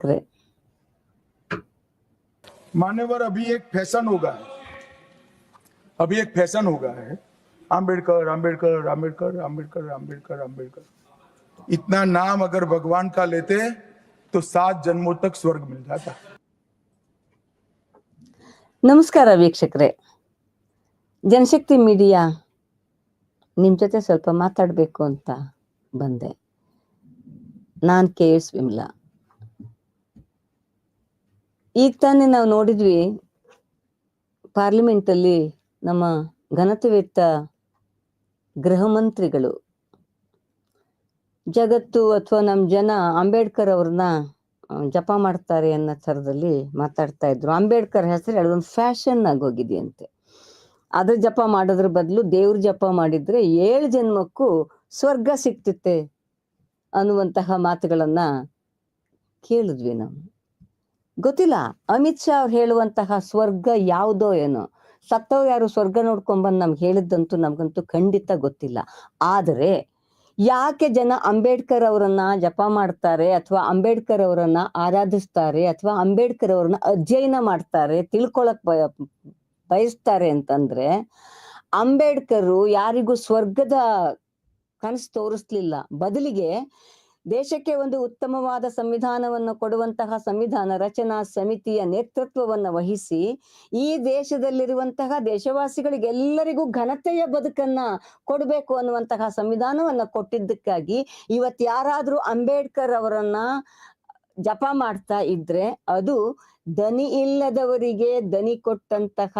करे मान्यवर अभी एक फैशन हो गया है अभी एक फैशन हो गया है आम्बेडकर आम्बेडकर आम्बेडकर आम्बेडकर आम्बेडकर आम्बेडकर इतना नाम अगर भगवान का लेते तो सात जन्मों तक स्वर्ग मिल जाता ನಮಸ್ಕಾರ ವೀಕ್ಷಕರೇ ಜನಶಕ್ತಿ ಮೀಡಿಯಾ ನಿಮ್ಮ ಜೊತೆ ಸ್ವಲ್ಪ ಮಾತಾಡಬೇಕು ಅಂತ ಬಂದೆ ನಾನು ಕೆ ಎಸ್ ವಿಮಲಾ ಈಗ ತಾನೇ ನಾವು ನೋಡಿದ್ವಿ ಪಾರ್ಲಿಮೆಂಟಲ್ಲಿ ನಮ್ಮ ಘನತೆವೆತ್ತ ಗೃಹ ಮಂತ್ರಿಗಳು. ಜಗತ್ತು ಅಥವಾ ನಮ್ಮ ಜನ ಅಂಬೇಡ್ಕರ್ ಅವ್ರನ್ನ ಜಪ ಮಾಡ್ತಾರೆ ಅನ್ನೋ ಥರದಲ್ಲಿ ಮಾತಾಡ್ತಾ ಇದ್ರು. ಅಂಬೇಡ್ಕರ್ ಹೆಸರು ಹೇಳೋದೊಂದು ಫ್ಯಾಷನ್ ಆಗೋಗಿದೆಯಂತೆ ಅದ್ರ ಜಪ ಮಾಡೋದ್ರ ಬದಲು ದೇವ್ರ ಜಪ ಮಾಡಿದ್ರೆ ಏಳು ಜನ್ಮಕ್ಕೂ ಸ್ವರ್ಗ ಸಿಕ್ತಿತ್ತೆ ಅನ್ನುವಂತಹ ಮಾತುಗಳನ್ನ ಕೇಳಿದ್ವಿ ನಾವು. ಗೊತ್ತಿಲ್ಲ. ಅಮಿತ್ ಶಾ ಅವ್ರು ಹೇಳುವಂತಹ ಸ್ವರ್ಗ ಯಾವುದೋ ಏನೋ. ಸತ್ತವ್ ಯಾರು ಸ್ವರ್ಗ ನೋಡ್ಕೊಂಡ್ಬಂದು ನಮ್ಗೆ ಹೇಳಿದ್ದಂತೂ ನಮ್ಗಂತೂ ಖಂಡಿತ ಗೊತ್ತಿಲ್ಲ. ಆದರೆ ಯಾಕೆ ಜನ ಅಂಬೇಡ್ಕರ್ ಅವರನ್ನ ಜಪ ಮಾಡ್ತಾರೆ ಅಥವಾ ಅಂಬೇಡ್ಕರ್ ಅವರನ್ನ ಆರಾಧಿಸ್ತಾರೆ ಅಥವಾ ಅಂಬೇಡ್ಕರ್ ಅವರನ್ನ ಅಧ್ಯಯನ ಮಾಡ್ತಾರೆ, ತಿಳ್ಕೊಳಕ್ ಬಯ, ಬಯಸ್ತಾರೆ ಅಂತಂದ್ರೆ ಅಂಬೇಡ್ಕರು ಯಾರಿಗೂ ಸ್ವರ್ಗದ ಕನಸು ತೋರಿಸ್ಲಿಲ್ಲ. ಬದಲಿಗೆ ದೇಶಕ್ಕೆ ಒಂದು ಉತ್ತಮವಾದ ಸಂವಿಧಾನವನ್ನು ಕೊಡುವಂತಹ ಸಂವಿಧಾನ ರಚನಾ ಸಮಿತಿಯ ನೇತೃತ್ವವನ್ನು ವಹಿಸಿ ಈ ದೇಶದಲ್ಲಿರುವಂತಹ ದೇಶವಾಸಿಗಳಿಗೆಲ್ಲರಿಗೂ ಘನತೆಯ ಬದುಕನ್ನ ಕೊಡಬೇಕು ಅನ್ನುವಂತಹ ಸಂವಿಧಾನವನ್ನ ಕೊಟ್ಟಿದ್ದಕ್ಕಾಗಿ ಇವತ್ತು ಯಾರಾದ್ರೂ ಅಂಬೇಡ್ಕರ್ ಅವರನ್ನ ಜಪ ಮಾಡ್ತಾ ಇದ್ರೆ ಅದು ದನಿ ಇಲ್ಲದವರಿಗೆ ದನಿ ಕೊಟ್ಟಂತಹ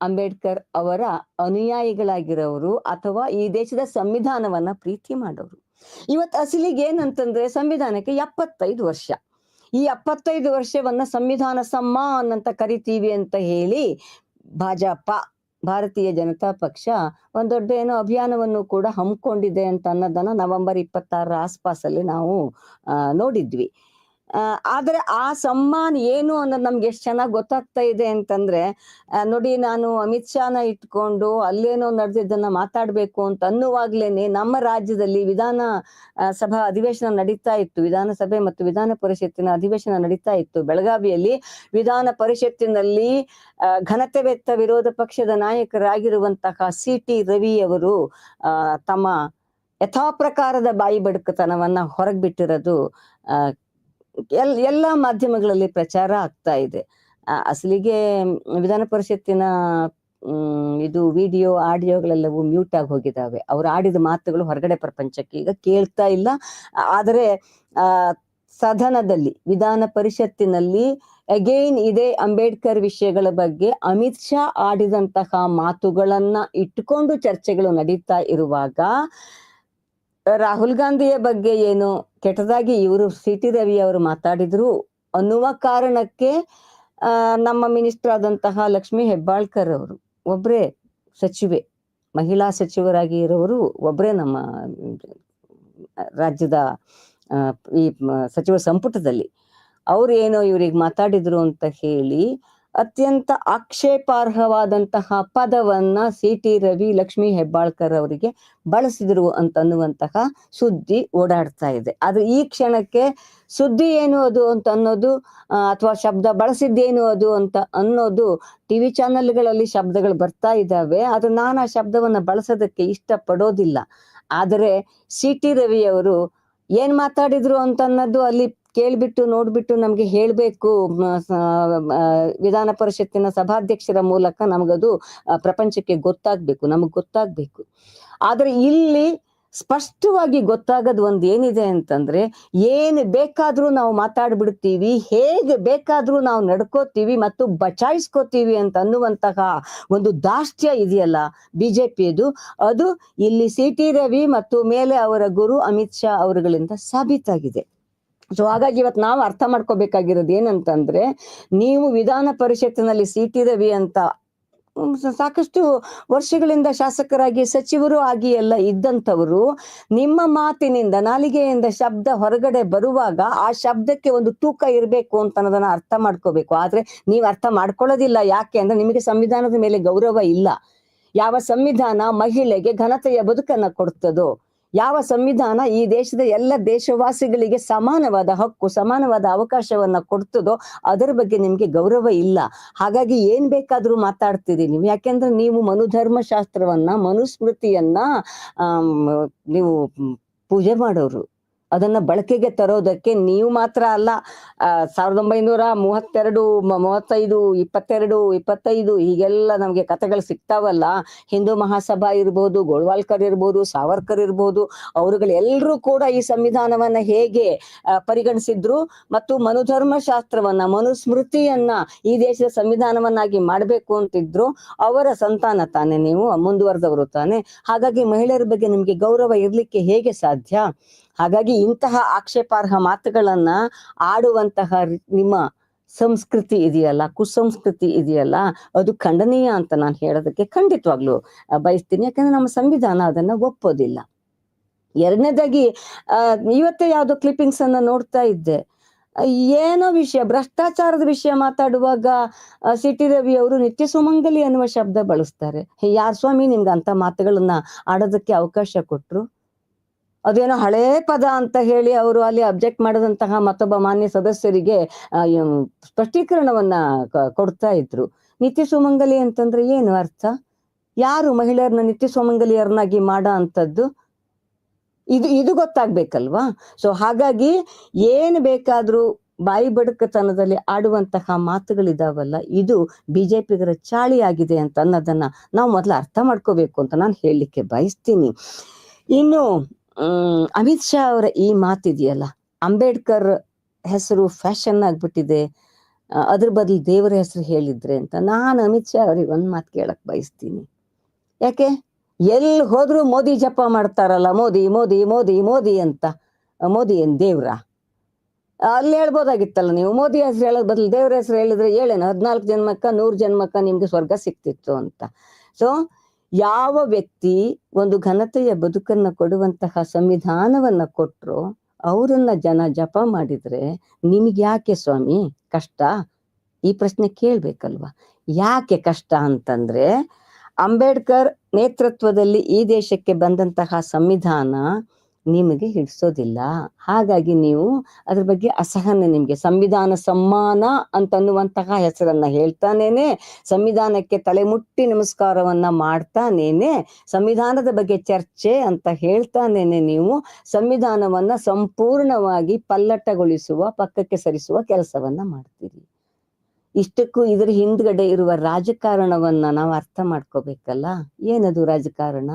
ಅಂಬೇಡ್ಕರ್ ಅವರ ಅನುಯಾಯಿಗಳಾಗಿರೋರು ಅಥವಾ ಈ ದೇಶದ ಸಂವಿಧಾನವನ್ನ ಪ್ರೀತಿ ಮಾಡೋರು. ಇವತ್ ಅಸಲಿಗೆ ಏನಂತಂದ್ರೆ ಸಂವಿಧಾನಕ್ಕೆ ಎಪ್ಪತ್ತೈದು ವರ್ಷ. ಈ ಎಪ್ಪತ್ತೈದು ವರ್ಷವನ್ನ ಸಂವಿಧಾನ ಸಮ್ಮಾನ್ ಅಂತ ಕರಿತೀವಿ ಅಂತ ಹೇಳಿ ಭಾಜಪ, ಭಾರತೀಯ ಜನತಾ ಪಕ್ಷ ಒಂದ್ ದೊಡ್ಡ ಏನೋ ಅಭಿಯಾನವನ್ನು ಕೂಡ ಹಮ್ಮಿಕೊಂಡಿದೆ ಅಂತ ಅನ್ನೋದನ್ನ ನವೆಂಬರ್ ಇಪ್ಪತ್ತಾರರ ಆಸ್ಪಾಸಲ್ಲಿ ನಾವು ನೋಡಿದ್ವಿ. ಆದ್ರೆ ಆ ಸಮ್ಮಾನ್ ಏನು ಅನ್ನೋದು ನಮ್ಗೆ ಎಷ್ಟು ಚೆನ್ನಾಗಿ ಗೊತ್ತಾಗ್ತಾ ಇದೆ ಅಂತಂದ್ರೆ ನೋಡಿ ನಾನು ಅಮಿತ್ ಶಾನ ಇಟ್ಕೊಂಡು ಅಲ್ಲೇನೋ ನಡೆದಿದ್ದನ್ನ ಮಾತಾಡ್ಬೇಕು ಅಂತ ಅನ್ನುವಾಗ್ಲೇನೆ ನಮ್ಮ ರಾಜ್ಯದಲ್ಲಿ ವಿಧಾನ ಸಭಾ ಅಧಿವೇಶನ ನಡೀತಾ ಇತ್ತು. ವಿಧಾನಸಭೆ ಮತ್ತು ವಿಧಾನ ಪರಿಷತ್ತಿನ ಅಧಿವೇಶನ ನಡೀತಾ ಇತ್ತು. ಬೆಳಗಾವಿಯಲ್ಲಿ ವಿಧಾನ ಪರಿಷತ್ತಿನಲ್ಲಿ ಘನತೆ ಘನತೆವೆತ್ತ ವಿರೋಧ ಪಕ್ಷದ ನಾಯಕರಾಗಿರುವಂತಹ ಸಿ ಟಿ ರವಿ ಅವರು ಆ, ತಮ್ಮ ಯಥಾಪ್ರಕಾರದ ಬಾಯಿ ಬಡಕತನವನ್ನ ಹೊರಗ್ ಬಿಟ್ಟಿರೋದು ಎಲ್, ಎಲ್ಲ ಮಾಧ್ಯಮಗಳಲ್ಲಿ ಪ್ರಚಾರ ಆಗ್ತಾ ಇದೆ. ಅಸಲಿಗೆ ವಿಧಾನ ಪರಿಷತ್ತಿನ ಇದು ವಿಡಿಯೋ, ಆಡಿಯೋಗಳೆಲ್ಲವೂ ಮ್ಯೂಟ್ ಆಗಿ ಹೋಗಿದ್ದಾವೆ ಅವ್ರು ಆಡಿದ ಮಾತುಗಳು ಹೊರಗಡೆ ಪ್ರಪಂಚಕ್ಕೆ ಈಗ ಕೇಳ್ತಾ ಇಲ್ಲ. ಆದರೆ ಸದನದಲ್ಲಿ, ವಿಧಾನ ಪರಿಷತ್ತಿನಲ್ಲಿ ಅಗೈನ್ ಇದೇ ಅಂಬೇಡ್ಕರ್ ವಿಷಯಗಳ ಬಗ್ಗೆ ಅಮಿತ್ ಶಾ ಆಡಿದಂತಹ ಮಾತುಗಳನ್ನ ಇಟ್ಟುಕೊಂಡು ಚರ್ಚೆಗಳು ನಡೀತಾ ಇರುವಾಗ ರಾಹುಲ್ ಗಾಂಧಿಯ ಬಗ್ಗೆ ಏನು? ಕೆಟ್ಟದಾಗಿ ಇವರು ಸಿ ಟಿ ರವಿ ಅವರು ಮಾತಾಡಿದ್ರು ಅನ್ನುವ ಕಾರಣಕ್ಕೆ ನಮ್ಮ ಮಿನಿಸ್ಟರ್ ಆದಂತಹ ಲಕ್ಷ್ಮಿ ಹೆಬ್ಬಾಳ್ಕರ್ ಅವರು ಒಬ್ರೇ ಸಚಿವೆ, ಮಹಿಳಾ ಸಚಿವರಾಗಿ ಇರೋರು ಒಬ್ಬರೇ ನಮ್ಮ ರಾಜ್ಯದ ಈ ಸಚಿವ ಸಂಪುಟದಲ್ಲಿ. ಅವ್ರು ಏನೋ ಇವ್ರಿಗೆ ಮಾತಾಡಿದ್ರು ಅಂತ ಹೇಳಿ ಅತ್ಯಂತ ಆಕ್ಷೇಪಾರ್ಹವಾದಂತಹ ಪದವನ್ನ ಸಿ ಟಿ ರವಿ ಲಕ್ಷ್ಮಿ ಹೆಬ್ಬಾಳ್ಕರ್ ಅವರಿಗೆ ಬಳಸಿದ್ರು ಅಂತನ್ನುವಂತಹ ಸುದ್ದಿ ಓಡಾಡ್ತಾ ಇದೆ. ಅದು ಈ ಕ್ಷಣಕ್ಕೆ ಸುದ್ದಿ ಏನು ಅದು ಅಂತ ಅನ್ನೋದು ಅಥವಾ ಶಬ್ದ ಬಳಸಿದ್ದೇನು ಅದು ಅಂತ ಅನ್ನೋದು ಟಿ ವಿ ಚಾನೆಲ್ಗಳಲ್ಲಿ ಶಬ್ದಗಳು ಬರ್ತಾ ಇದ್ದಾವೆ. ಅದು ನಾನು ಆ ಶಬ್ದವನ್ನು ಬಳಸೋದಕ್ಕೆ ಇಷ್ಟಪಡೋದಿಲ್ಲ. ಆದರೆ ಸಿ ಟಿ ರವಿಯವರು ಏನ್ ಮಾತಾಡಿದ್ರು ಅಂತ ಅನ್ನೋದು ಅಲ್ಲಿ ಕೇಳ್ಬಿಟ್ಟು ನೋಡ್ಬಿಟ್ಟು ನಮ್ಗೆ ಹೇಳ್ಬೇಕು. ವಿಧಾನ ಪರಿಷತ್ತಿನ ಸಭಾಧ್ಯಕ್ಷರ ಮೂಲಕ ನಮಗದು ಪ್ರಪಂಚಕ್ಕೆ ಗೊತ್ತಾಗ್ಬೇಕು, ನಮಗ್ ಗೊತ್ತಾಗ್ಬೇಕು. ಆದ್ರೆ ಇಲ್ಲಿ ಸ್ಪಷ್ಟವಾಗಿ ಗೊತ್ತಾಗದ್ ಒಂದ್ ಏನಿದೆ ಅಂತಂದ್ರೆ, ಏನು ಬೇಕಾದ್ರೂ ನಾವು ಮಾತಾಡ್ಬಿಡ್ತೀವಿ, ಹೇಗೆ ಬೇಕಾದ್ರೂ ನಾವು ನಡ್ಕೋತೀವಿ ಮತ್ತು ಬಚಾಯಿಸ್ಕೋತೀವಿ ಅಂತ ಅನ್ನುವಂತಹ ಒಂದು ದಾಷ್ಟ್ಯ ಇದೆಯಲ್ಲ ಬಿಜೆಪಿಯದು. ಅದು ಇಲ್ಲಿ ಸಿ ಟಿ ರವಿ ಮತ್ತು ಮೇಲೆ ಅವರ ಗುರು ಅಮಿತ್ ಶಾ ಅವರುಗಳಿಂದ ಸಾಬೀತಾಗಿದೆ. ಸೊ ಹಾಗಾಗಿ ಇವತ್ತು ನಾವು ಅರ್ಥ ಮಾಡ್ಕೋಬೇಕಾಗಿರೋದು ಏನಂತಂದ್ರೆ, ನೀವು ವಿಧಾನ ಪರಿಷತ್ತಿನಲ್ಲಿ ಸೀಟಿದವಿ ಅಂತ ಸಾಕಷ್ಟು ವರ್ಷಗಳಿಂದ ಶಾಸಕರಾಗಿ ಸಚಿವರು ಆಗಿ ಎಲ್ಲ ಇದ್ದಂಥವರು, ನಿಮ್ಮ ಮಾತಿನಿಂದ ನಾಲಿಗೆಯಿಂದ ಶಬ್ದ ಹೊರಗಡೆ ಬರುವಾಗ ಆ ಶಬ್ದಕ್ಕೆ ಒಂದು ತೂಕ ಇರಬೇಕು ಅಂತ ಅನ್ನೋದನ್ನ ಅರ್ಥ ಮಾಡ್ಕೋಬೇಕು. ಆದ್ರೆ ನೀವು ಅರ್ಥ ಮಾಡ್ಕೊಳ್ಳೋದಿಲ್ಲ. ಯಾಕೆ ಅಂದ್ರೆ ನಿಮಗೆ ಸಂವಿಧಾನದ ಮೇಲೆ ಗೌರವ ಇಲ್ಲ. ಯಾವ ಸಂವಿಧಾನ ಮಹಿಳೆಗೆ ಘನತೆಯ ಬದುಕನ್ನ ಕೊಡ್ತದೋ ಯಾವ ಸಂವಿಧಾನ ಈ ದೇಶದ ಎಲ್ಲ ದೇಶವಾಸಿಗಳಿಗೆ ಸಮಾನವಾದ ಹಕ್ಕು, ಸಮಾನವಾದ ಅವಕಾಶವನ್ನ ಕೊಡ್ತದೋ ಅದರ ಬಗ್ಗೆ ನಿಮ್ಗೆ ಗೌರವ ಇಲ್ಲ. ಹಾಗಾಗಿ ಏನ್ ಬೇಕಾದ್ರೂ ಮಾತಾಡ್ತೀರಿ ನೀವು. ಯಾಕೆಂದ್ರೆ ನೀವು ಮನುಧರ್ಮ ಶಾಸ್ತ್ರವನ್ನ ಮನುಸ್ಮೃತಿಯನ್ನ ನೀವು ಪೂಜೆ ಮಾಡೋರು. ಅದನ್ನ ಬಳಕೆಗೆ ತರೋದಕ್ಕೆ ನೀವು ಮಾತ್ರ ಅಲ್ಲ ಸಾವಿರದ ಒಂಬೈನೂರ ಮೂವತ್ತೆರಡು ಮೂವತ್ತೈದು, ಇಪ್ಪತ್ತೆರಡು, ಇಪ್ಪತ್ತೈದು ಹೀಗೆಲ್ಲ ನಮ್ಗೆ ಕಥೆಗಳು ಸಿಗ್ತಾವಲ್ಲ. ಹಿಂದೂ ಮಹಾಸಭಾ ಇರ್ಬೋದು, ಗೋಳ್ವಾಲ್ಕರ್ ಇರ್ಬೋದು, ಸಾವರ್ಕರ್ ಇರ್ಬೋದು ಅವರುಗಳೆಲ್ಲರೂ ಕೂಡ ಈ ಸಂವಿಧಾನವನ್ನ ಹೇಗೆ ಪರಿಗಣಿಸಿದ್ರು ಮತ್ತು ಮನುಧರ್ಮ ಶಾಸ್ತ್ರವನ್ನ ಮನುಸ್ಮೃತಿಯನ್ನ ಈ ದೇಶದ ಸಂವಿಧಾನವನ್ನಾಗಿ ಮಾಡ್ಬೇಕು ಅಂತಿದ್ರು, ಅವರ ಸಂತಾನ ತಾನೆ ನೀವು, ಮುಂದುವರೆದವರು ತಾನೆ. ಹಾಗಾಗಿ ಮಹಿಳೆಯರ ಬಗ್ಗೆ ನಿಮ್ಗೆ ಗೌರವ ಇರ್ಲಿಕ್ಕೆ ಹೇಗೆ ಸಾಧ್ಯ? ಹಾಗಾಗಿ ಇಂತಹ ಆಕ್ಷೇಪಾರ್ಹ ಮಾತುಗಳನ್ನ ಆಡುವಂತಹ ನಿಮ್ಮ ಸಂಸ್ಕೃತಿ ಇದೆಯಲ್ಲ, ಕುಸಂಸ್ಕೃತಿ ಇದೆಯಲ್ಲ, ಅದು ಖಂಡನೀಯ ಅಂತ ನಾನು ಹೇಳೋದಕ್ಕೆ ಖಂಡಿತವಾಗ್ಲು ಬಯಸ್ತೀನಿ. ಯಾಕಂದ್ರೆ ನಮ್ಮ ಸಂವಿಧಾನ ಅದನ್ನ ಒಪ್ಪೋದಿಲ್ಲ. ಎರಡನೇದಾಗಿ ಇವತ್ತೇ ಯಾವುದೋ ಕ್ಲಿಪ್ಪಿಂಗ್ಸ್ ಅನ್ನ ನೋಡ್ತಾ ಇದ್ದೆ. ಏನೋ ವಿಷಯ, ಭ್ರಷ್ಟಾಚಾರದ ವಿಷಯ ಮಾತಾಡುವಾಗ ಸಿ ಟಿ ರವಿ ಅವರು ನಿತ್ಯ ಸುಮಂಗಲಿ ಅನ್ನುವ ಶಬ್ದ ಬಳಸ್ತಾರೆ. ಯಾರ್ ಸ್ವಾಮಿ ನಿಮ್ಗೆ ಅಂತ ಮಾತುಗಳನ್ನ ಆಡೋದಕ್ಕೆ ಅವಕಾಶ ಕೊಟ್ರು? ಅದೇನೋ ಹಳೇ ಪದ ಅಂತ ಹೇಳಿ ಅವರು ಅಲ್ಲಿ ಅಬ್ಜೆಕ್ಟ್ ಮಾಡದಂತಹ ಮತ್ತೊಬ್ಬ ಮಾನ್ಯ ಸದಸ್ಯರಿಗೆ ಸ್ಪಷ್ಟೀಕರಣವನ್ನ ಕೊಡ್ತಾ ಇದ್ರು. ನಿತ್ಯ ಸುಮಂಗಲಿ ಅಂತಂದ್ರೆ ಏನು ಅರ್ಥ? ಯಾರು ಮಹಿಳೆಯರನ್ನ ನಿತ್ಯ ಸುಮಂಗಲಿಯರನ್ನಾಗಿ ಮಾಡ ಅಂತದ್ದು? ಇದು ಇದು ಗೊತ್ತಾಗ್ಬೇಕಲ್ವಾ? ಸೊ ಹಾಗಾಗಿ ಏನು ಬೇಕಾದ್ರೂ ಬಾಯಿ ಬಡಕತನದಲ್ಲಿ ಆಡುವಂತಹ ಮಾತುಗಳಿದಾವಲ್ಲ, ಇದು ಬಿಜೆಪಿಗರ ಚಾಳಿ ಆಗಿದೆ ಅಂತ ಅನ್ನೋದನ್ನ ನಾವು ಮೊದಲು ಅರ್ಥ ಮಾಡ್ಕೋಬೇಕು ಅಂತ ನಾನು ಹೇಳಲಿಕ್ಕೆ ಬಯಸ್ತೀನಿ. ಇನ್ನು ಹ್ಮ್, ಅಮಿತ್ ಶಾ ಅವರ ಈ ಮಾತಿದೆಯಲ್ಲ, ಅಂಬೇಡ್ಕರ್ ಹೆಸರು ಫ್ಯಾಷನ್ ಆಗ್ಬಿಟ್ಟಿದೆ ಅದ್ರ ಬದಲು ದೇವರ ಹೆಸರು ಹೇಳಿದ್ರೆ ಅಂತ ನಾನು ಅಮಿತ್ ಶಾ ಅವ್ರಿಗೆ ಒಂದು ಮಾತು ಕೇಳಕ್ ಬಯಸ್ತೀನಿ. ಯಾಕೆ? ಎಲ್ಲಿ ಹೋದ್ರು ಮೋದಿ ಜಪ ಮಾಡ್ತಾರಲ್ಲ, ಮೋದಿ ಮೋದಿ ಮೋದಿ ಮೋದಿ ಅಂತ ಮೋದಿ ಏನ್ ದೇವ್ರ? ಅಲ್ಲಿ ಹೇಳ್ಬೋದಾಗಿತ್ತಲ್ಲ ನೀವು, ಮೋದಿ ಹೆಸರು ಹೇಳೋದ್ ಬದಲು ದೇವ್ರ ಹೆಸರು ಹೇಳಿದ್ರೆ ಹೇಳೇನು ಹದಿನಾಲ್ಕು ಜನ್ಮಕ್ಕ, ನೂರು ಜನ್ಮಕ್ಕ ನಿಮ್ಗೆ ಸ್ವರ್ಗ ಸಿಕ್ತಿತ್ತು ಅಂತ. ಸೊ ಯಾವ ವ್ಯಕ್ತಿ ಒಂದು ಘನತೆಯ ಬದುಕನ್ನ ಕೊಡುವಂತಹ ಸಂವಿಧಾನವನ್ನ ಕೊಟ್ರು ಅವರನ್ನ ಜನ ಜಪ ಮಾಡಿದ್ರೆ ನಿಮ್ಗೆ ಯಾಕೆ ಸ್ವಾಮಿ ಕಷ್ಟ? ಈ ಪ್ರಶ್ನೆ ಕೇಳ್ಬೇಕಲ್ವಾ? ಯಾಕೆ ಕಷ್ಟ ಅಂತಂದ್ರೆ ಅಂಬೇಡ್ಕರ್ ನೇತೃತ್ವದಲ್ಲಿ ಈ ದೇಶಕ್ಕೆ ಬಂದಂತಹ ಸಂವಿಧಾನ ನಿಮಗೆ ಹಿಡಿಸೋದಿಲ್ಲ. ಹಾಗಾಗಿ ನೀವು ಅದ್ರ ಬಗ್ಗೆ ಅಸಹನೆ ನಿಮ್ಗೆ. ಸಂವಿಧಾನ ಸಮ್ಮಾನ ಅಂತನ್ನುವಂತಹ ಹೆಸರನ್ನ ಹೇಳ್ತಾನೇನೆ. ಸಂವಿಧಾನಕ್ಕೆ ತಲೆ ಮುಟ್ಟಿ ನಮಸ್ಕಾರವನ್ನ ಮಾಡ್ತಾನೇನೆ. ಸಂವಿಧಾನದ ಬಗ್ಗೆ ಚರ್ಚೆ ಅಂತ ಹೇಳ್ತಾನೇನೆ ನೀವು. ಸಂವಿಧಾನವನ್ನ ಸಂಪೂರ್ಣವಾಗಿ ಪಲ್ಲಟಗೊಳಿಸುವ, ಪಕ್ಕಕ್ಕೆ ಸರಿಸುವ ಕೆಲಸವನ್ನ ಮಾಡ್ತೀರಿ. ಇಷ್ಟಕ್ಕೂ ಇದರ ಹಿಂದ್ಗಡೆ ಇರುವ ರಾಜಕಾರಣವನ್ನ ನಾವು ಅರ್ಥ ಮಾಡ್ಕೋಬೇಕಲ್ಲ? ಏನದು ರಾಜಕಾರಣ?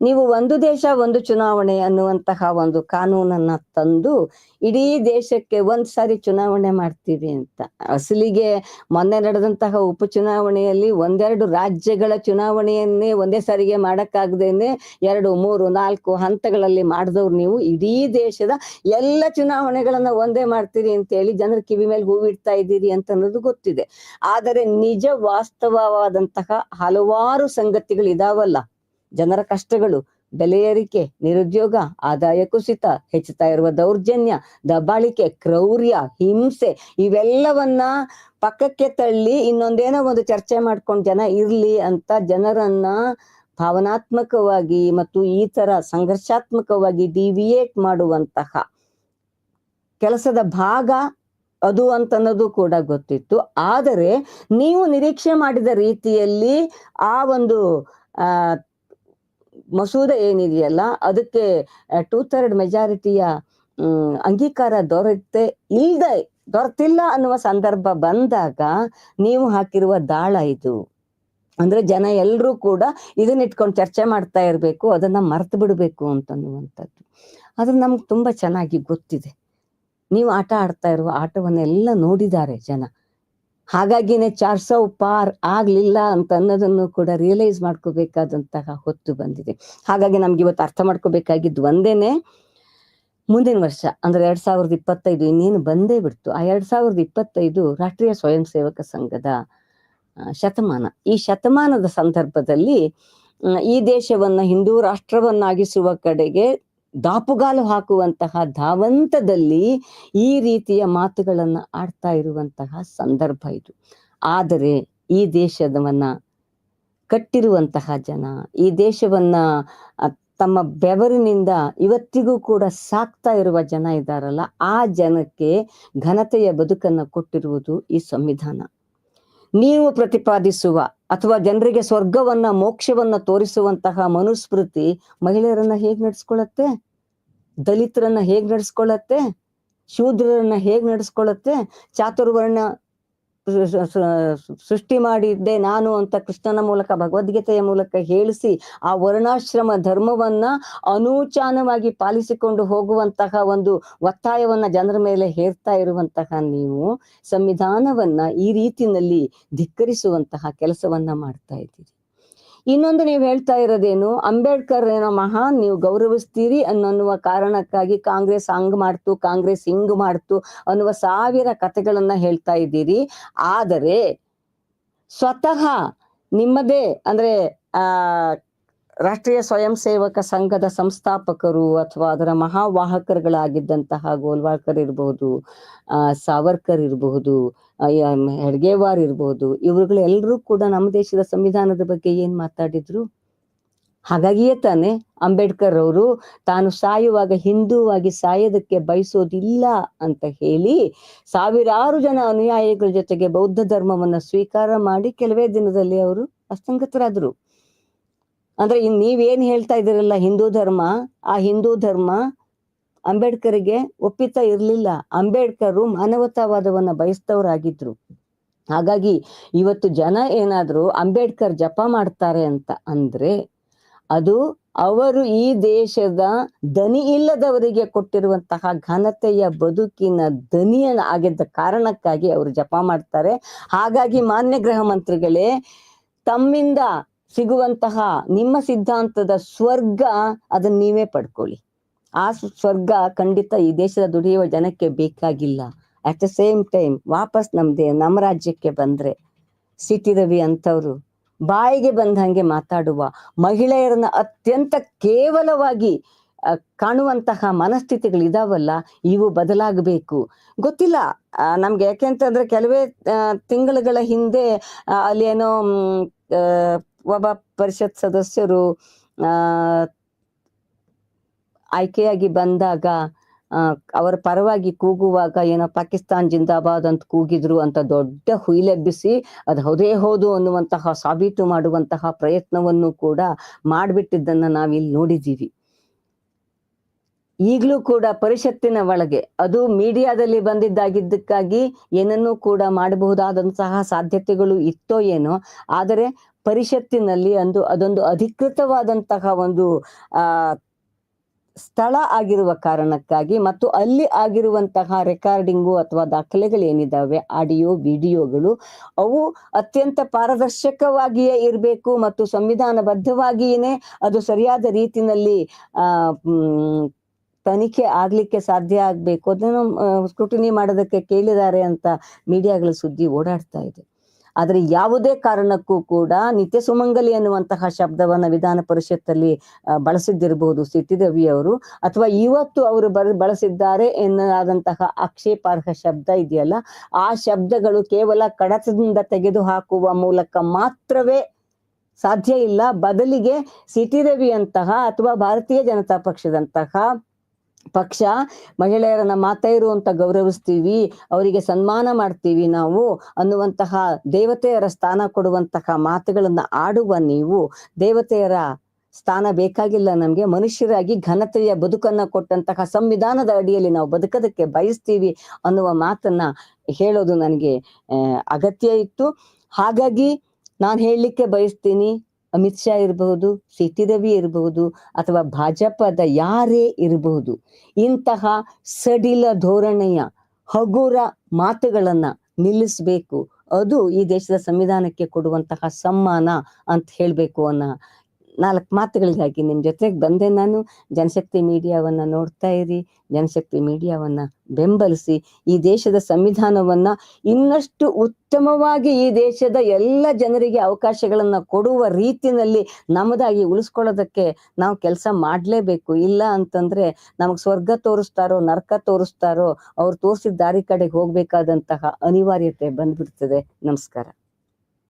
ನೀವು ಒಂದು ದೇಶ, ಒಂದು ಚುನಾವಣೆ ಅನ್ನುವಂತಹ ಒಂದು ಕಾನೂನನ್ನ ತಂದು ಇಡೀ ದೇಶಕ್ಕೆ ಒಂದ್ ಸಾರಿ ಚುನಾವಣೆ ಮಾಡ್ತೀವಿ ಅಂತ. ಅಸಲಿಗೆ ಮೊನ್ನೆ ನಡೆದಂತಹ ಉಪಚುನಾವಣೆಯಲ್ಲಿ ಒಂದೆರಡು ರಾಜ್ಯಗಳ ಚುನಾವಣೆಯನ್ನೇ ಒಂದೇ ಸಾರಿಗೆ ಮಾಡಕ್ಕಾಗದೇನೆ ಎರಡು, ಮೂರು, ನಾಲ್ಕು ಹಂತಗಳಲ್ಲಿ ಮಾಡಿದವ್ರು ನೀವು. ಇಡೀ ದೇಶದ ಎಲ್ಲ ಚುನಾವಣೆಗಳನ್ನ ಒಂದೇ ಮಾಡ್ತೀರಿ ಅಂತ ಹೇಳಿ ಜನರ ಕಿವಿ ಮೇಲೆ ಹೂವಿಡ್ತಾ ಇದ್ದೀರಿ ಅಂತ ಅನ್ನೋದು ಗೊತ್ತಿದೆ. ಆದರೆ ನಿಜ ವಾಸ್ತವವಾದಂತಹ ಹಲವಾರು ಸಂಗತಿಗಳು ಇದಾವಲ್ಲ. ಜನರ ಕಷ್ಟಗಳು ಬೆಲೆ ಏರಿಕೆ ನಿರುದ್ಯೋಗ, ಆದಾಯ ಕುಸಿತ, ಹೆಚ್ಚುತ್ತಾ ಇರುವ ದೌರ್ಜನ್ಯ, ದಬ್ಬಾಳಿಕೆ, ಕ್ರೌರ್ಯ, ಹಿಂಸೆ ಇವೆಲ್ಲವನ್ನ ಪಕ್ಕಕ್ಕೆ ತಳ್ಳಿ ಇನ್ನೊಂದೇನೋ ಒಂದು ಚರ್ಚೆ ಮಾಡ್ಕೊಂಡು ಜನ ಇರ್ಲಿ ಅಂತ ಜನರನ್ನ ಭಾವನಾತ್ಮಕವಾಗಿ ಮತ್ತು ಈ ತರ ಸಂಘರ್ಷಾತ್ಮಕವಾಗಿ ಡಿವಿಯೇಟ್ ಮಾಡುವಂತಹ ಕೆಲಸದ ಭಾಗ ಅದು ಅಂತನ್ನೋದು ಕೂಡ ಗೊತ್ತಿತ್ತು. ಆದರೆ ನೀವು ನಿರೀಕ್ಷೆ ಮಾಡಿದ ರೀತಿಯಲ್ಲಿ ಆ ಒಂದು ಮಸೂದೆ ಏನಿದೆಯಲ್ಲ, ಅದಕ್ಕೆ ಟೂ ಥರ್ಡ್ ಮೆಜಾರಿಟಿಯ ಅಂಗೀಕಾರ ದೊರೆತೆ ಇಲ್ಲದೆ ದೊರೆತಿಲ್ಲ ಅನ್ನುವ ಸಂದರ್ಭ ಬಂದಾಗ ನೀವು ಹಾಕಿರುವ ದಾಳ ಇದು. ಅಂದ್ರೆ ಜನ ಎಲ್ಲರೂ ಕೂಡ ಇದನ್ನ ಇಟ್ಕೊಂಡು ಚರ್ಚೆ ಮಾಡ್ತಾ ಇರಬೇಕು, ಅದನ್ನ ಮರ್ತು ಬಿಡಬೇಕು ಅಂತನ್ನುವಂಥದ್ದು. ಅದು ನಮ್ಗೆ ತುಂಬಾ ಚೆನ್ನಾಗಿ ಗೊತ್ತಿದೆ. ನೀವು ಆಟ ಆಡ್ತಾ ಇರುವ ಆಟವನ್ನೆಲ್ಲ ನೋಡಿದ್ದಾರೆ ಜನ. ಹಾಗಾಗಿನೇ ಚಾರ್ ಸೌ ಪಾರ್ ಆಗ್ಲಿಲ್ಲ ಅಂತ ಅನ್ನೋದನ್ನು ಕೂಡ ರಿಯಲೈಸ್ ಮಾಡ್ಕೋಬೇಕಾದಂತಹ ಹೊತ್ತು ಬಂದಿದೆ. ಹಾಗಾಗಿ ನಮ್ಗೆ ಇವತ್ತು ಅರ್ಥ ಮಾಡ್ಕೋಬೇಕಾಗಿದ್ದು ಒಂದೇನೆ, ಮುಂದಿನ ವರ್ಷ, ಅಂದ್ರೆ ಎರಡ್ ಸಾವಿರದ ಇಪ್ಪತ್ತೈದು ಇನ್ನೇನು ಬಂದೇ ಬಿಡ್ತು. ಆ ಎರಡ್ ಸಾವಿರದ ಇಪ್ಪತ್ತೈದು ರಾಷ್ಟ್ರೀಯ ಸ್ವಯಂ ಸೇವಕ ಸಂಘದ ಶತಮಾನ. ಈ ಶತಮಾನದ ಸಂದರ್ಭದಲ್ಲಿ ಈ ದೇಶವನ್ನ ಹಿಂದೂ ರಾಷ್ಟ್ರವನ್ನಾಗಿಸುವ ಕಡೆಗೆ ದಾಪುಗಾಲು ಹಾಕುವಂತಹ ಧಾವಂತದಲ್ಲಿ ಈ ರೀತಿಯ ಮಾತುಗಳನ್ನ ಆಡ್ತಾ ಇರುವಂತಹ ಸಂದರ್ಭ ಇದು. ಆದರೆ ಈ ದೇಶದವನ್ನ ಕಟ್ಟಿರುವಂತಹ ಜನ, ಈ ದೇಶವನ್ನ ತಮ್ಮ ಬೆವರಿನಿಂದ ಇವತ್ತಿಗೂ ಕೂಡ ಸಾಕ್ತಾ ಇರುವ ಜನ ಇದ್ದಾರಲ್ಲ ಆ ಜನಕ್ಕೆ ಘನತೆಯ ಬದುಕನ್ನ ಕೊಟ್ಟಿರುವುದು ಈ ಸಂವಿಧಾನ. ನೀವು ಪ್ರತಿಪಾದಿಸುವ ಅಥವಾ ಜನರಿಗೆ ಸ್ವರ್ಗವನ್ನ, ಮೋಕ್ಷವನ್ನ ತೋರಿಸುವಂತಹ ಮನುಸ್ಮೃತಿ ಮಹಿಳೆಯರನ್ನ ಹೇಗ್ ನಡ್ಸ್ಕೊಳತ್ತೆ ದಲಿತರನ್ನ ಹೇಗ್ ನಡ್ಸ್ಕೊಳತ್ತೆ ಶೂದ್ರರನ್ನ ಹೇಗ್ ನಡ್ಸ್ಕೊಳತ್ತೆ ಚಾತುರ್ವರ್ಣ ಸೃಷ್ಟಿ ಮಾಡಿದ್ದೆ ನಾನು ಅಂತ ಕೃಷ್ಣನ ಮೂಲಕ, ಭಗವದ್ಗೀತೆಯ ಮೂಲಕ ಹೇಳಿಸಿ ಆ ವರ್ಣಾಶ್ರಮ ಧರ್ಮವನ್ನ ಅನೂಚಾನವಾಗಿ ಪಾಲಿಸಿಕೊಂಡು ಹೋಗುವಂತಹ ಒಂದು ಒತ್ತಾಯವನ್ನ ಜನರ ಮೇಲೆ ಹೇರ್ತಾ ಇರುವಂತಹ ನೀವು ಸಂವಿಧಾನವನ್ನ ಈ ರೀತಿನಲ್ಲಿ ಧಿಕ್ಕರಿಸುವಂತಹ ಕೆಲಸವನ್ನ ಮಾಡ್ತಾ ಇದ್ದೀರಿ. ಇನ್ನೊಂದು ನೀವು ಹೇಳ್ತಾ ಇರೋದೇನು, ಅಂಬೇಡ್ಕರ್ ಏನೋ ಮಹಾನ್, ನೀವು ಗೌರವಿಸ್ತೀರಿ ಅನ್ನುವ ಕಾರಣಕ್ಕಾಗಿ ಕಾಂಗ್ರೆಸ್ ಹಂಗ್ ಮಾಡ್ತು, ಕಾಂಗ್ರೆಸ್ ಹಿಂಗ್ ಮಾಡ್ತು ಅನ್ನುವ ಸಾವಿರ ಕಥೆಗಳನ್ನ ಹೇಳ್ತಾ ಇದ್ದೀರಿ. ಆದರೆ ಸ್ವತಃ ನಿಮ್ಮದೇ ಅಂದ್ರೆ, ಆ ರಾಷ್ಟ್ರೀಯ ಸ್ವಯಂ ಸೇವಕ ಸಂಘದ ಸಂಸ್ಥಾಪಕರು ಅಥವಾ ಅದರ ಮಹಾವಾಹಕರುಗಳಾಗಿದ್ದಂತಹ ಗೋಲ್ವಾಳ್ಕರ್ ಇರಬಹುದು ಸಾವರ್ಕರ್ ಇರಬಹುದು ಹೆಡ್ಗೇವಾರ್ ಇರಬಹುದು ಇವುಗಳೆಲ್ಲರೂ ಕೂಡ ನಮ್ಮ ದೇಶದ ಸಂವಿಧಾನದ ಬಗ್ಗೆ ಏನ್ ಮಾತಾಡಿದ್ರು? ಹಾಗಾಗಿಯೇ ತಾನೆ ಅಂಬೇಡ್ಕರ್ ಅವರು ತಾನು ಸಾಯುವಾಗ ಹಿಂದೂವಾಗಿ ಸಾಯೋದಕ್ಕೆ ಬಯಸೋದಿಲ್ಲ ಅಂತ ಹೇಳಿ ಸಾವಿರಾರು ಜನ ಅನುಯಾಯಿಗಳ ಜೊತೆಗೆ ಬೌದ್ಧ ಧರ್ಮವನ್ನ ಸ್ವೀಕಾರ ಮಾಡಿ ಕೆಲವೇ ದಿನದಲ್ಲಿ ಅವರು ಅಸ್ತಂಗತರಾದ್ರು. ಅಂದ್ರೆ ಇನ್ ನೀವೇನ್ ಹೇಳ್ತಾ ಇದ್ದೀರಲ್ಲ ಹಿಂದೂ ಧರ್ಮ, ಆ ಹಿಂದೂ ಧರ್ಮ ಅಂಬೇಡ್ಕರ್ಗೆ ಒಪ್ಪಿತ ಇರಲಿಲ್ಲ. ಅಂಬೇಡ್ಕರ್ ಮಾನವತಾವಾದವನ್ನ ಬಯಸ್ತವರಾಗಿದ್ರು. ಹಾಗಾಗಿ ಇವತ್ತು ಜನ ಏನಾದರೂ ಅಂಬೇಡ್ಕರ್ ಜಪ ಮಾಡ್ತಾರೆ ಅಂತ ಅಂದ್ರೆ ಅದು ಅವರು ಈ ದೇಶದ ದನಿ ಇಲ್ಲದವರಿಗೆ ಕೊಟ್ಟಿರುವಂತಹ ಘನತೆಯ ಬದುಕಿನ ದನಿಯನ್ನ ಆಗಿದ್ದ ಕಾರಣಕ್ಕಾಗಿ ಅವರು ಜಪ ಮಾಡ್ತಾರೆ. ಹಾಗಾಗಿ ಮಾನ್ಯ ಗೃಹ ಮಂತ್ರಿಗಳೇ, ತಮ್ಮಿಂದ ಸಿಗುವಂತಹ ನಿಮ್ಮ ಸಿದ್ಧಾಂತದ ಸ್ವರ್ಗ ಅದನ್ನ ನೀವೇ ಪಡ್ಕೊಳ್ಳಿ. ಆ ಸ್ವರ್ಗ ಖಂಡಿತ ಈ ದೇಶದ ದುಡಿಯುವ ಜನಕ್ಕೆ ಬೇಕಾಗಿಲ್ಲ. ಅಟ್ ದ ಸೇಮ್ ಟೈಮ್ ವಾಪಸ್ ನಮ್ದೇ ನಮ್ಮ ರಾಜ್ಯಕ್ಕೆ ಬಂದ್ರೆ ಸಿಟಿ ರವಿ ಅಂತವ್ರು ಬಾಯಿಗೆ ಬಂದ ಹಾಗೆ ಮಾತಾಡುವ ಮಹಿಳೆಯರನ್ನ ಅತ್ಯಂತ ಕೇವಲವಾಗಿ ಕಾಣುವಂತಹ ಮನಸ್ಥಿತಿಗಳು ಇದಾವಲ್ಲ ಇವು ಬದಲಾಗಬೇಕು. ಗೊತ್ತಿಲ್ಲ ನಮಗೆ ಯಾಕೆಂತಂದ್ರೆ ಕೆಲವೇ ತಿಂಗಳುಗಳ ಹಿಂದೆ ಅಲ್ಲಿ ಆ, ಒಬ್ಬ ಪರಿಷತ್ ಸದಸ್ಯರು ಆಯ್ಕೆಯಾಗಿ ಬಂದಾಗ ಅವರ ಪರವಾಗಿ ಕೂಗುವಾಗ ಏನೋ ಪಾಕಿಸ್ತಾನ್ ಜಿಂದಾಬಾದ್ ಅಂತ ಕೂಗಿದ್ರು ಅಂತ ದೊಡ್ಡ ಹುಯಿಲೆಬ್ಬಿಸಿ ಅದು ಹೌದೇ ಹೌದು ಅನ್ನುವಂತಹ ಸಾಬೀತು ಮಾಡುವಂತಹ ಪ್ರಯತ್ನವನ್ನು ಕೂಡ ಮಾಡ್ಬಿಟ್ಟಿದ್ದನ್ನ ನಾವಿಲ್ಲಿ ನೋಡಿದ್ದೀವಿ. ಈಗಲೂ ಕೂಡ ಪರಿಷತ್ತಿನ ಒಳಗೆ, ಅದು ಮೀಡಿಯಾದಲ್ಲಿ ಬಂದಿದ್ದಾಗಿದ್ದಕ್ಕಾಗಿ ಏನನ್ನೂ ಕೂಡ ಮಾಡಬಹುದಾದಂತಹ ಸಾಧ್ಯತೆಗಳು ಇತ್ತೋ ಏನೋ, ಆದರೆ ಪರಿಷತ್ತಿನಲ್ಲಿ ಅಂದು ಅದೊಂದು ಅಧಿಕೃತವಾದಂತಹ ಒಂದು, ಆ, ಸ್ಥಳ ಆಗಿರುವ ಕಾರಣಕ್ಕಾಗಿ ಮತ್ತು ಅಲ್ಲಿ ಆಗಿರುವಂತಹ ರೆಕಾರ್ಡಿಂಗು ಅಥವಾ ದಾಖಲೆಗಳು ಏನಿದಾವೆ ಆಡಿಯೋ, ವಿಡಿಯೋಗಳು, ಅವು ಅತ್ಯಂತ ಪಾರದರ್ಶಕವಾಗಿಯೇ ಇರಬೇಕು ಮತ್ತು ಸಂವಿಧಾನಬದ್ಧವಾಗಿಯೇ ಅದು ಸರಿಯಾದ ರೀತಿಯಲ್ಲಿ ತನಿಖೆ ಆಗ್ಲಿಕ್ಕೆ ಸಾಧ್ಯ ಆಗ್ಬೇಕು. ಅದನ್ನು ಸ್ಕ್ರೂಟಿನಿ ಮಾಡೋದಕ್ಕೆ ಕೇಳಿದ್ದಾರೆ ಅಂತ ಮೀಡಿಯಾಗಳ ಸುದ್ದಿ ಓಡಾಡ್ತಾ ಇದೆ. ಆದ್ರೆ ಯಾವುದೇ ಕಾರಣಕ್ಕೂ ಕೂಡ ನಿತ್ಯ ಸುಮಂಗಲಿ ಅನ್ನುವಂತಹ ಶಬ್ದವನ್ನ ವಿಧಾನ ಪರಿಷತ್ತಲ್ಲಿ ಬಳಸಿದ್ದಿರಬಹುದು ಸಿಟಿ ರವಿ ಅವರು. ಅಥವಾ ಇವತ್ತು ಅವರು ಬರ, ಬಳಸಿದ್ದಾರೆ ಎನ್ನಲಾದಂತಹ ಆಕ್ಷೇಪಾರ್ಹ ಶಬ್ದ ಇದೆಯಲ್ಲ, ಆ ಶಬ್ದಗಳು ಕೇವಲ ಕಡತದಿಂದ ತೆಗೆದು ಹಾಕುವ ಮೂಲಕ ಮಾತ್ರವೇ ಸಾಧ್ಯ ಇಲ್ಲ. ಬದಲಿಗೆ ಸಿಟಿ ರವಿ ಅಂತಹ ಅಥವಾ ಭಾರತೀಯ ಜನತಾ ಪಕ್ಷದಂತಹ ಪಕ್ಷ ಮಹಿಳೆಯರನ್ನ ಮಾತೈರು ಅಂತ ಗೌರವಿಸ್ತೀವಿ, ಅವರಿಗೆ ಸನ್ಮಾನ ಮಾಡ್ತೀವಿ ನಾವು ಅನ್ನುವಂತಹ ದೇವತೆಯರ ಸ್ಥಾನ ಕೊಡುವಂತಹ ಮಾತುಗಳನ್ನ ಆಡುವ ನೀವು ದೇವತೆಯರ ಸ್ಥಾನ ಬೇಕಾಗಿಲ್ಲ ನಮ್ಗೆ. ಮನುಷ್ಯರಾಗಿ ಘನತೆಯ ಬದುಕನ್ನ ಕೊಟ್ಟಂತಹ ಸಂವಿಧಾನದ ಅಡಿಯಲ್ಲಿ ನಾವು ಬದುಕೋದಕ್ಕೆ ಬಯಸ್ತೀವಿ ಅನ್ನುವ ಮಾತನ್ನ ಹೇಳೋದು ನನಗೆ ಅಗತ್ಯ ಇತ್ತು. ಹಾಗಾಗಿ ನಾನು ಹೇಳಲಿಕ್ಕೆ ಬಯಸ್ತೀನಿ ಅಮಿತ್ ಶಾ ಇರಬಹುದು, ಸಿಟಿ ರವಿ ಇರಬಹುದು, ಅಥವಾ ಭಾಜಪದ ಯಾರೇ ಇರಬಹುದು, ಇಂತಹ ಸಡಿಲ ಧೋರಣೆಯ ಹಗುರ ಮಾತುಗಳನ್ನ ನಿಲ್ಲಿಸಬೇಕು. ಅದು ಈ ದೇಶದ ಸಂವಿಧಾನಕ್ಕೆ ಕೊಡುವಂತಹ ಸಮ್ಮಾನ ಅಂತ ಹೇಳ್ಬೇಕು ಅನ್ನೋ ನಾಲ್ಕು ಮಾತುಗಳಿಗಾಗಿ ನಿಮ್ಮ ಜೊತೆಗೆ ಬಂದೆ ನಾನು. ಜನಶಕ್ತಿ ಮೀಡಿಯಾವನ್ನ ನೋಡ್ತಾ ಇರಿ. ಜನಶಕ್ತಿ ಮೀಡಿಯಾವನ್ನ ಬೆಂಬಲಿಸಿ. ಈ ದೇಶದ ಸಂವಿಧಾನವನ್ನ ಇನ್ನಷ್ಟು ಉತ್ತಮವಾಗಿ ಈ ದೇಶದ ಎಲ್ಲ ಜನರಿಗೆ ಅವಕಾಶಗಳನ್ನು ಕೊಡುವ ರೀತಿಯಲ್ಲಿ ನಮ್ಮದಾಗಿ ಉಳಿಸ್ಕೊಳ್ಳೋದಕ್ಕೆ ನಾವು ಕೆಲಸ ಮಾಡಲೇಬೇಕು. ಇಲ್ಲ ಅಂತಂದರೆ ನಮಗೆ ಸ್ವರ್ಗ ತೋರಿಸ್ತಾರೋ, ನರಕ ತೋರಿಸ್ತಾರೋ, ಅವ್ರು ತೋರಿಸಿದ ದಾರಿ ಕಡೆಗೆ ಹೋಗಬೇಕಾದಂತಹ ಅನಿವಾರ್ಯತೆ ಬಂದ್ಬಿಡ್ತದೆ. ನಮಸ್ಕಾರ.